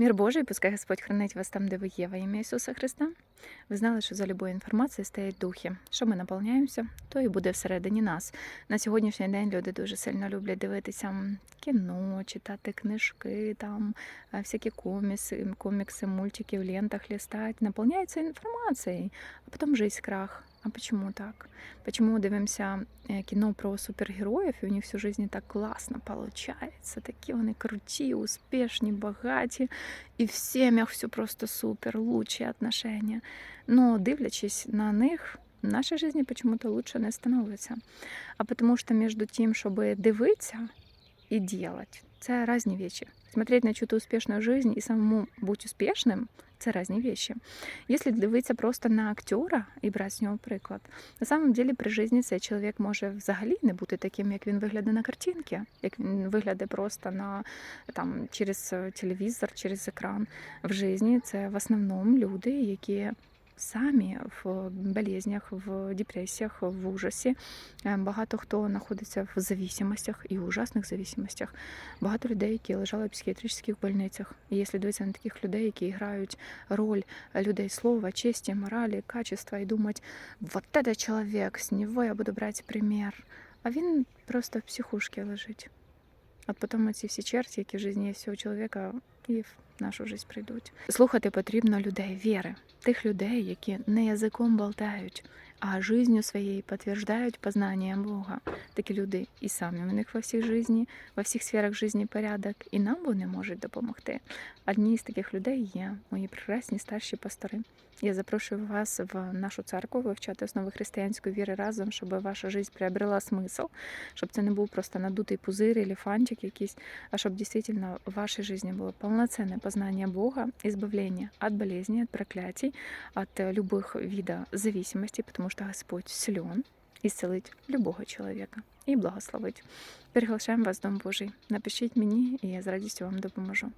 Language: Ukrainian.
Мір Божий, пускай Господь хранить вас там, де ви є, во ім'я Ісуса Христа. Ви знали, що за любою інформацією стоять духи. Що ми наповняємося, то і буде всередині нас. На сьогоднішній день люди дуже сильно люблять дивитися кіно, читати книжки, там всякі комікси, комікси, мультики в лентах листать. Наповняються інформацією, а потім жизнь крах. А почему так? Почему дивимося е, кіно про супергероїв, і у них всю жизнь так класно получается. Такі вони круті, успішні, багаті, і в сім'ях все просто супер, лучші отношения. Но дивлячись на них, в нашей жизни почему-то лучше не становиться. А потому что между тем, чтобы дивитися и делать, це різні вещи. Смотреть на чью-то успішну жизнь і самому бути успішним це різні вещи. Якщо дивитися просто на актера і брати з нього приклад, на самом деле при житті цей чоловік може взагалі не бути таким, як він виглядає на картинці, як він виглядає просто на там через телевізор, через екран. В житті це в основному люди, які самі в болезнях, в депресіях, в ужасі. Е, Багато хто знаходиться в зависимостях і ужасних зависимостях. Багато людей, які лежали в психіатричних больницях. І якщо дивитися на таких людей, які грають роль людей слова, честі, моралі, качества, і думати, вот это чоловік, з нього я буду брати примір. А він просто в психушці лежить. От потім ці всі черті, які в житті всього чоловіка, і в нашу життя прийдуть. Слухати потрібно людей віри, тих людей, які не язиком болтають, а жизнью своєю підтверджують познання Бога. Такі люди і самі у них во всіх житті, во всіх сферах житті порядок, і нам вони можуть допомогти. Одні з таких людей є мої прекрасні старші пастори. Я запрошую вас в нашу церкву вивчати основи християнської віри разом, щоб ваша життя приобрела смисл, щоб це не був просто надутий пузир или фантик якийсь, а щоб дійсно в вашей жизни было полноценное познание Бога, избавление от болезней, от проклятий, от э, любых видов зависимости, потому что Господь силен исцелить любого человека и благословить. Приглашаем вас в Дом Божий. Напишіть мені, і я з радістю вам допоможу.